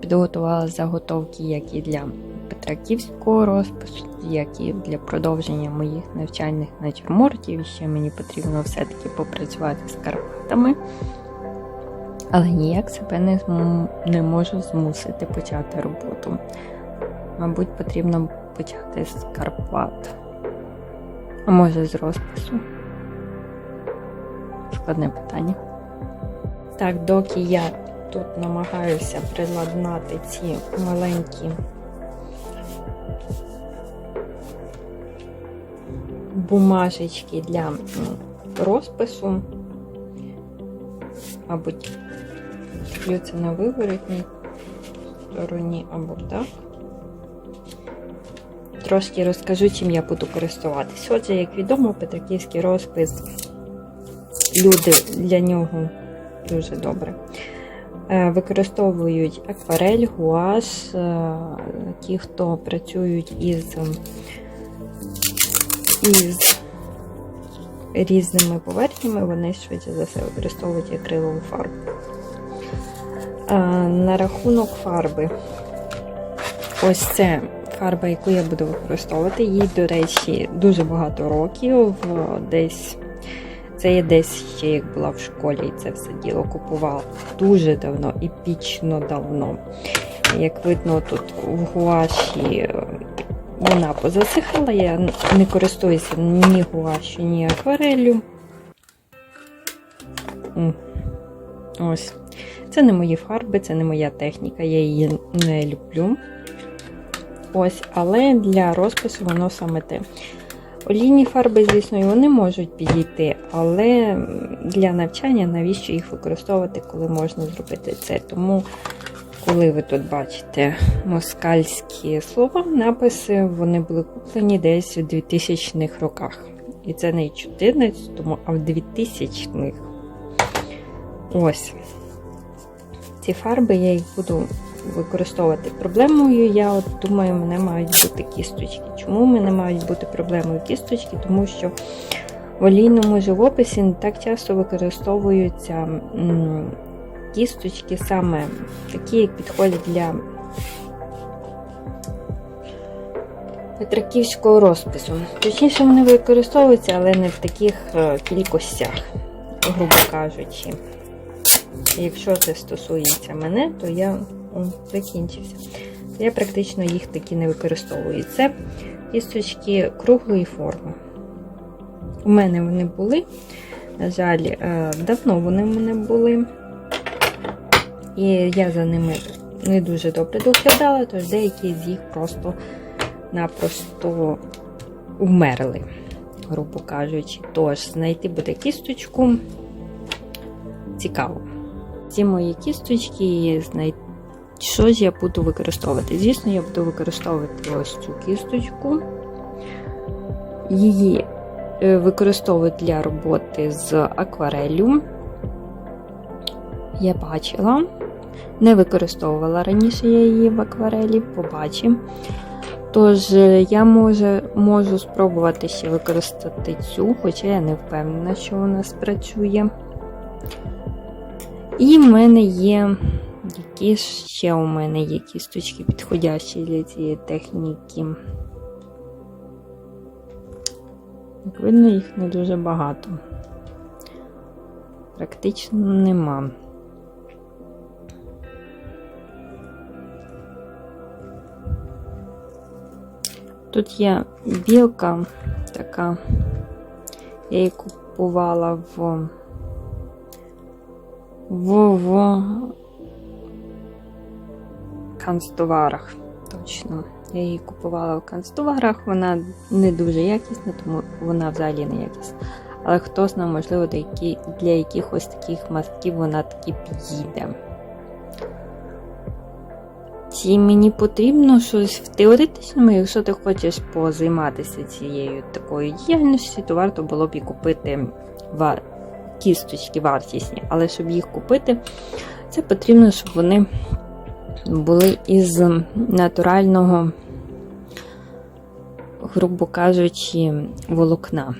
Підготувала заготовки як і для петраківського розпису, як і для продовження моїх навчальних натюрмортів. Ще мені потрібно все-таки попрацювати з Карпатами. Але ніяк себе не, зм- не можу змусити почати роботу. Мабуть, потрібно почати з Карпат. А може з розпису. Складне питання. Так, доки я тут намагаюся приладнати ці маленькі бумажечки для розпису, мабуть, це на виворотній стороні або так. Трошки розкажу, чим я буду користуватись. Отже, як відомо, Петриківський розпис люди для нього дуже добре. Е, Використовують акварель, гуаш, е, ті, хто працюють із, із різними поверхнями, вони швидше за все використовують акрилову фарбу. Е, На рахунок фарби. Ось це фарба, яку я буду використовувати. Їй, до речі, дуже багато років. Десь це я десь ще як була в школі і це все діло купувала дуже давно, епічно давно. Як видно, тут в гуаші е, вона позасихала, я не користуюся ні гуашю, ні аквареллю. Ось. Це не мої фарби, це не моя техніка, я її не люблю. Ось, але для розпису воно саме те. Олійні фарби, звісно, і вони можуть підійти, але для навчання навіщо їх використовувати, коли можна зробити це? Тому, коли ви тут бачите москальські слова, написи, вони були куплені десь у 2000-х роках. І це не в 14-му, а в 2000-х. Ось. Ці фарби я їх буду використовувати. Проблемою, я от думаю, мене мають бути кісточки. Чому мене мають бути проблемою кісточки? Тому що в олійному живописі не так часто використовуються кісточки саме такі, як підходять для петраківського розпису. Точніше, вони використовуються, але не в таких е, кількостях, грубо кажучи. Якщо це стосується мене, то я о, закінчився. Я практично їх таки не використовую. Це кісточки круглої форми. У мене вони були. На жаль, е, давно вони в мене були. І я за ними не дуже добре доглядала, тож деякі з їх просто-напросто умерли, грубо кажучи. Тож, знайти буде кісточку цікаво. Ці мої кісточки знайти. Що ж я буду використовувати? Звісно, я буду використовувати ось цю кісточку. Її е, використовують для роботи з аквареллю. Я бачила. Не використовувала раніше я її в акварелі, побачимо. Тож, е, я може, можу спробувати ще використати цю, хоча я не впевнена, що вона спрацює. І в мене є які ще у мене є кісточки підходящі для цієї техніки. Як видно, їх не дуже багато. Практично нема. Тут є білка така, я її купувала в в, в канцтоварах. Точно. Я її купувала в канцтоварах, вона не дуже якісна, тому вона взагалі не якісна. Але хто знає, можливо, для, якихось таких мазків вона таки підійде. Чи мені потрібно щось в теоретичному, якщо ти хочеш позайматися цією такою діяльністю, то варто було б і купити вар... кісточки вартісні. Але щоб їх купити, це потрібно, щоб вони були із натурального, грубо кажучи, волокна.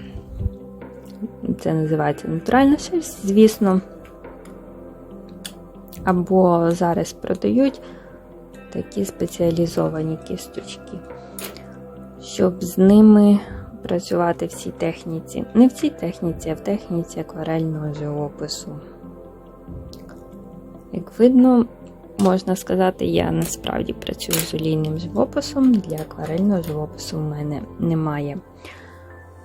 Це називається натуральна шерсть, звісно. Або зараз продають такі спеціалізовані кісточки, щоб з ними працювати в цій техніці. Не в цій техніці, а в техніці акварельного живопису. Як видно, можна сказати, я насправді працюю з олійним живописом. Для акварельного живопису в мене немає.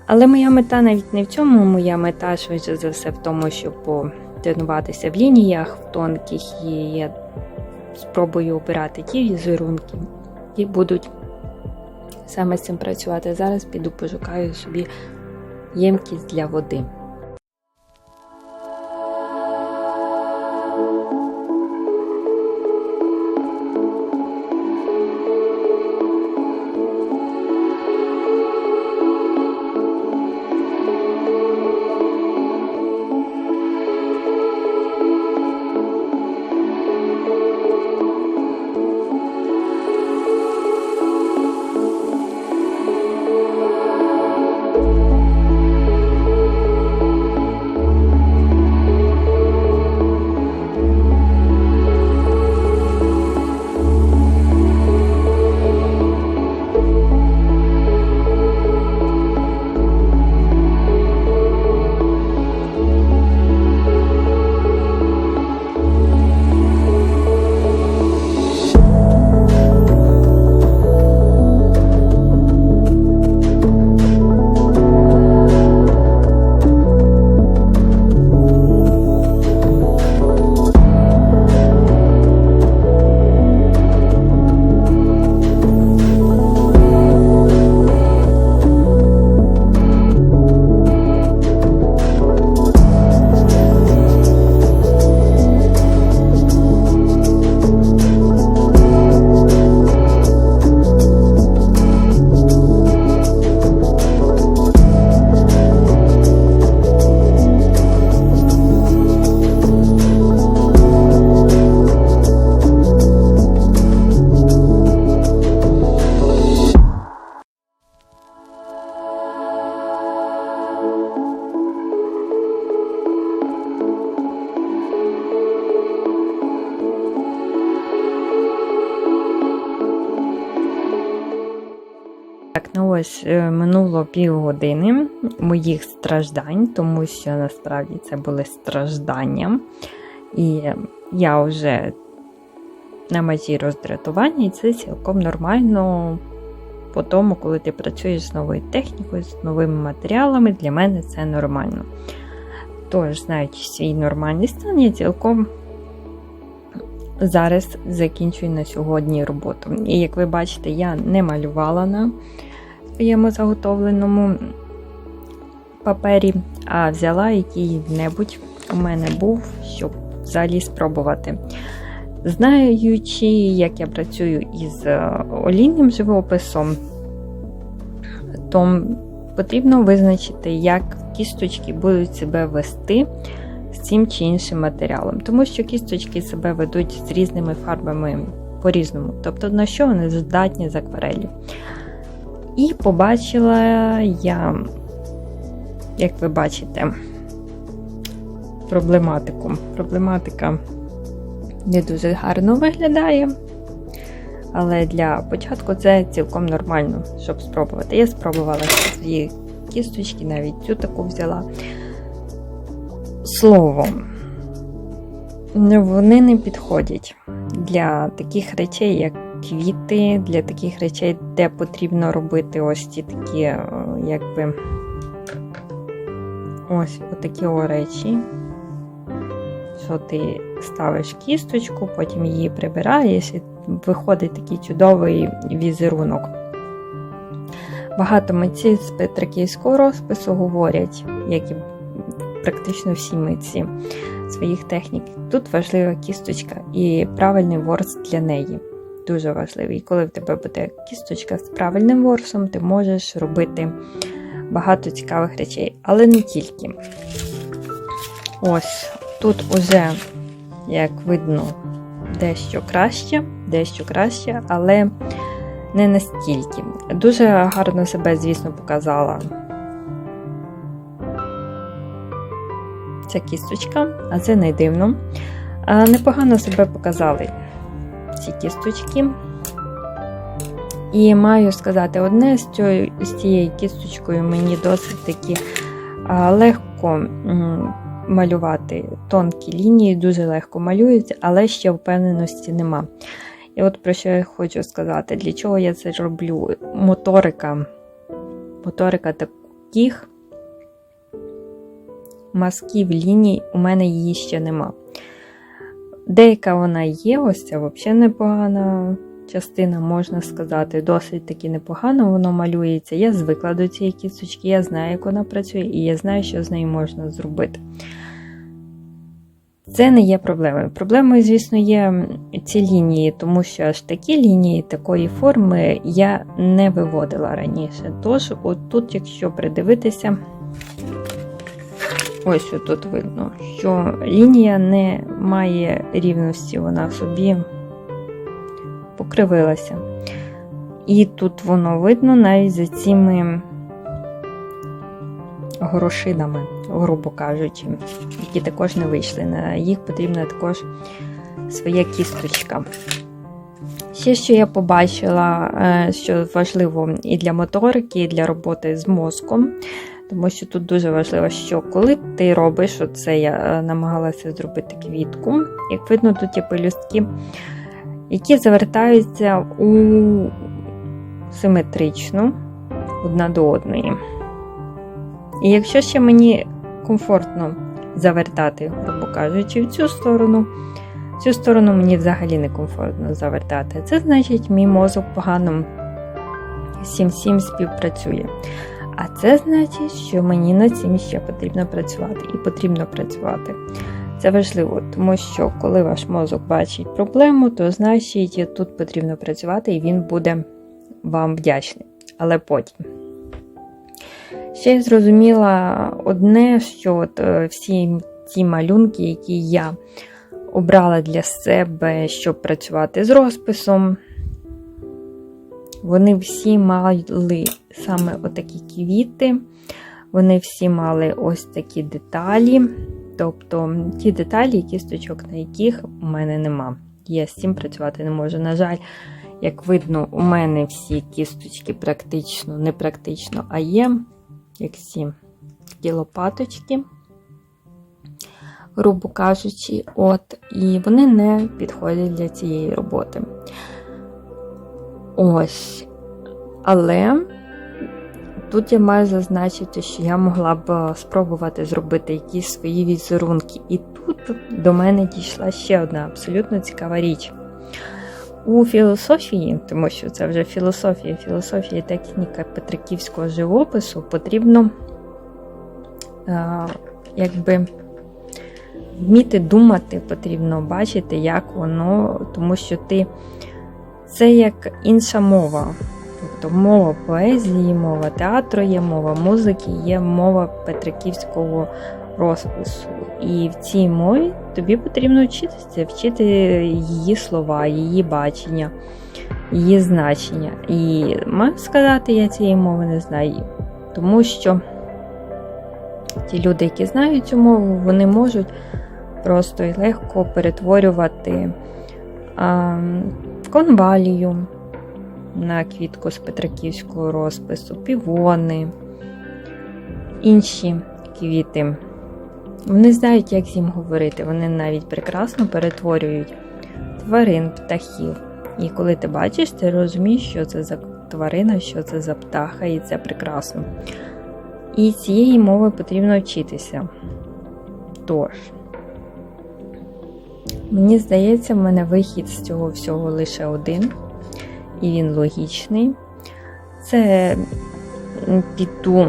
Але моя мета навіть не в цьому. Моя мета швидше за все в тому, щоб потренуватися в лініях в тонких, і я спробую обирати ті візерунки, які будуть саме з цим працювати. Зараз піду пошукаю собі ємкість для води. Ось е, минуло півгодини моїх страждань, тому що насправді це були страждання. І я вже на межі роздратування, і це цілком нормально по тому, коли ти працюєш з новою технікою, з новими матеріалами, для мене це нормально. Тож, знаючи свій нормальний стан, я цілком зараз закінчую на сьогодні роботу. І як ви бачите, я не малювала на своєму заготовленому папері, а взяла який-небудь у мене був, щоб взагалі спробувати. Знаючи, як я працюю із е, олійним живописом, то потрібно визначити, як кісточки будуть себе вести з цим чи іншим матеріалом. Тому що кісточки себе ведуть з різними фарбами по-різному. Тобто, на що вони здатні з акварелі. І побачила я, як ви бачите, проблематику. Проблематика не дуже гарно виглядає. Але для початку це цілком нормально, щоб спробувати. Я спробувала свої кісточки, навіть цю таку взяла. Словом, вони не підходять для таких речей, як квіти, для таких речей, де потрібно робити ось ті такі, е, якби ось такі речі. Що ти ставиш кісточку, потім її прибираєш, і виходить такий чудовий візерунок. Багато митців з петриківського розпису говорять, як і практично всі митці своїх технік. Тут важлива кісточка і правильний ворс для неї. Дуже важливий. І коли в тебе буде кісточка з правильним ворсом, ти можеш робити багато цікавих речей, але не тільки. Ось тут уже, як видно, дещо краще, дещо краще, але не настільки. Дуже гарно себе, звісно, показала ця кісточка, а це не дивно. Непогано себе показали ці кісточки. І маю сказати, одне з, цією, кісточкою мені досить таки легко малювати тонкі лінії, дуже легко малюються, але ще впевненості нема. І от про що я хочу сказати, для чого я це роблю? Моторика. Моторика таких мазків ліній, у мене її ще нема. Деяка вона є, ось ця взагалі непогана частина, можна сказати, досить таки непогано воно малюється. Я звикла до цієї кісточки, я знаю, як вона працює, і я знаю, що з нею можна зробити. Це не є проблемою. Проблемою, звісно, є ці лінії, тому що аж такі лінії такої форми я не виводила раніше. Тож, от тут, якщо придивитися, ось тут видно, що лінія не має рівності, вона собі покривилася. І тут воно видно навіть за цими горошинами, грубо кажучи, які також не вийшли. На їх потрібна також своя кісточка. Ще, що я побачила, е, що важливо і для моторики, і для роботи з мозком, тому що тут дуже важливо, що коли ти робиш, оце я е, намагалася зробити квітку, як видно, тут є пелюстки, які завертаються у симетрично одна до одної. І якщо ще мені комфортно завертати, грубо кажучи, в цю сторону, в цю сторону мені взагалі не комфортно завертати. Це значить, мій мозок погано 7-7 співпрацює. А це значить, що мені над цим ще потрібно працювати і потрібно працювати. Це важливо, тому що коли ваш мозок бачить проблему, то значить тут потрібно працювати і він буде вам вдячний. Але потім. Ще я зрозуміла одне, що от е, всі ті малюнки, які я обрала для себе, щоб працювати з розписом, вони всі мали саме отакі квіти, вони всі мали ось такі деталі. Тобто ті деталі, кісточок, на яких у мене нема. Я з цим працювати не можу. На жаль, як видно, у мене всі кісточки практично, не практично, а є як ці такі лопаточки, грубо кажучи, от, і вони не підходять для цієї роботи. Ось. Але тут я маю зазначити, що я могла б спробувати зробити якісь свої візерунки. І тут до мене дійшла ще одна абсолютно цікава річ. У філософії, тому що це вже філософія, філософія і техніка Петриківського живопису, потрібно а, якби вміти думати, потрібно бачити, як воно, тому що ти це як інша мова. Тобто мова поезії, мова театру є, мова музики, є мова Петриківського розпису. І в цій мові тобі потрібно вчитися, вчити її слова, її бачення, її значення. І маю сказати, я цієї мови не знаю. Тому що ті люди, які знають цю мову, вони можуть просто і легко перетворювати конвалію на квітку з Петриківського розпису, півони, інші квіти. Вони знають, як з ним говорити. Вони навіть прекрасно перетворюють тварин, птахів. І коли ти бачиш, ти розумієш, що це за тварина, що це за птаха, і це прекрасно. І цієї мови потрібно вчитися. Тож, мені здається, в мене вихід з цього всього лише один, і він логічний. Це піду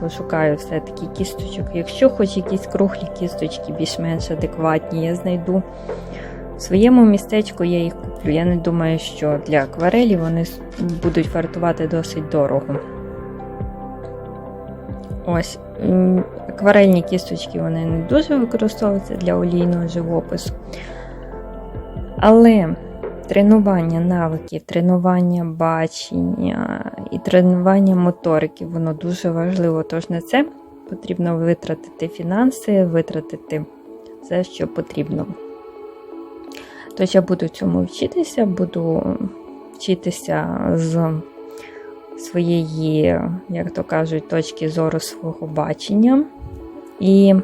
пошукаю все-таки кісточок. Якщо хоч якісь круглі кісточки, більш-менш адекватні, я знайду. В своєму містечку я їх куплю. Я не думаю, що для акварелі вони будуть вартувати досить дорого. Ось, акварельні кісточки вони не дуже використовуються для олійного живопису. Але тренування навиків, тренування бачення і тренування моторики, воно дуже важливо. Тож на це потрібно витратити фінанси, витратити все, що потрібно. Тож я буду цьому вчитися, буду вчитися з своєї, як то кажуть, точки зору свого бачення. І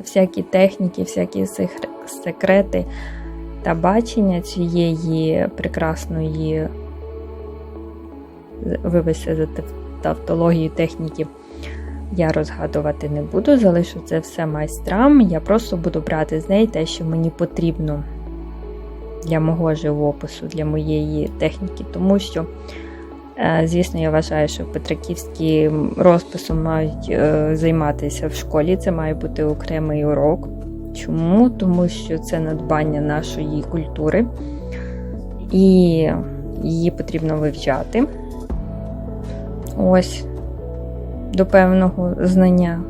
всякі техніки, всякі секрети та бачення цієї прекрасної, вибачте за тавтологію техніки, я розгадувати не буду, залишу це все майстрам. Я просто буду брати з неї те, що мені потрібно для мого живопису, для моєї техніки, тому що. Е, Звісно, я вважаю, що Петраківським розписом мають е, займатися в школі. Це має бути окремий урок. Чому? Тому що це надбання нашої культури, і її потрібно вивчати. Ось до певного знання,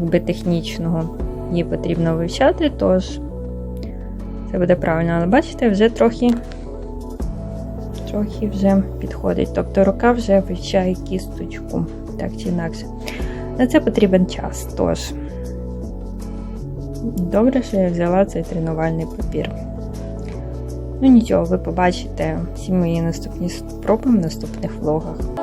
якби технічного, її потрібно вивчати, тож це буде правильно. Але бачите, вже трохи трохи вже підходить. Тобто рука вже вивчає кісточку, так чи інакше. На це потрібен час. Тож, добре, що я взяла цей тренувальний папір. Ну нічого, ви побачите всі мої наступні спроби в наступних влогах.